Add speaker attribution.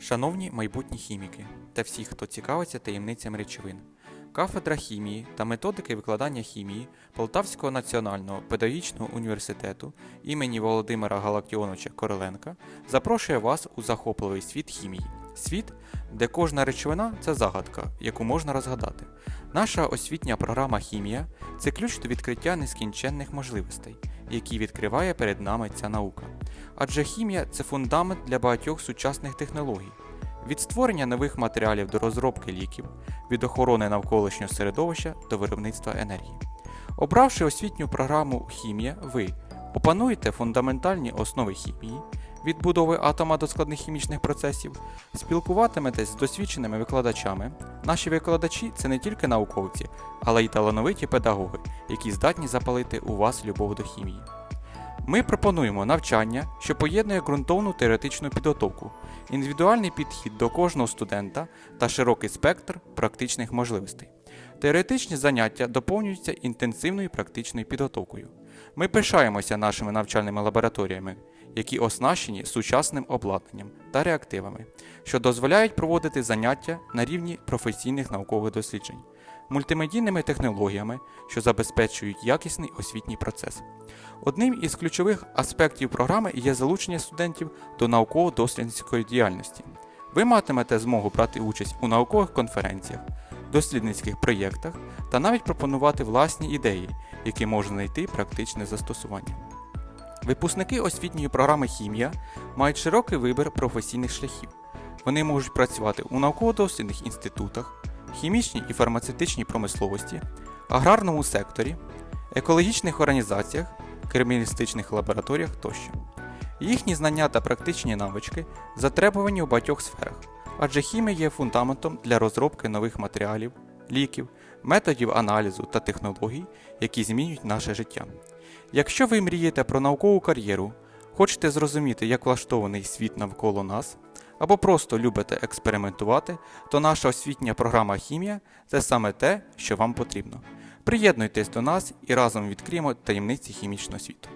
Speaker 1: Шановні майбутні хіміки та всі, хто цікавиться таємницями речовин, кафедра хімії та методики викладання хімії Полтавського національного педагогічного університету імені Володимира Галактіоновича Короленка запрошує вас у захопливий світ хімії. Світ, де кожна речовина це загадка, яку можна розгадати. Наша освітня програма Хімія це ключ до відкриття нескінченних можливостей, які відкриває перед нами ця наука. Адже хімія це фундамент для багатьох сучасних технологій. Від створення нових матеріалів до розробки ліків, від охорони навколишнього середовища до виробництва енергії. Обравши освітню програму Хімія, ви опануєте фундаментальні основи хімії, від будови атома до складних хімічних процесів, спілкуватиметесь з досвідченими викладачами. Наші викладачі це не тільки науковці, але й талановиті педагоги, які здатні запалити у вас любов до хімії. Ми пропонуємо навчання, що поєднує ґрунтовну теоретичну підготовку, індивідуальний підхід до кожного студента та широкий спектр практичних можливостей. Теоретичні заняття доповнюються інтенсивною практичною підготовкою. Ми пишаємося нашими навчальними лабораторіями, які оснащені сучасним обладнанням та реактивами, що дозволяють проводити заняття на рівні професійних наукових досліджень, мультимедійними технологіями, що забезпечують якісний освітній процес. Одним із ключових аспектів програми є залучення студентів до науково-дослідницької діяльності. Ви матимете змогу брати участь у наукових конференціях, дослідницьких проєктах та навіть пропонувати власні ідеї, які можна знайти практичне застосування. Випускники освітньої програми Хімія мають широкий вибір професійних шляхів. Вони можуть працювати у науково-дослідних інститутах, хімічній і фармацевтичній промисловості, аграрному секторі, екологічних організаціях, криміналістичних лабораторіях тощо. Їхні знання та практичні навички затребувані у багатьох сферах, адже хімія є фундаментом для розробки нових матеріалів, ліків, методів аналізу та технологій, які змінюють наше життя. Якщо ви мрієте про наукову кар'єру, хочете зрозуміти, як влаштований світ навколо нас, або просто любите експериментувати, то наша освітня програма Хімія це саме те, що вам потрібно. Приєднуйтесь до нас і разом відкриємо таємниці хімічного світу.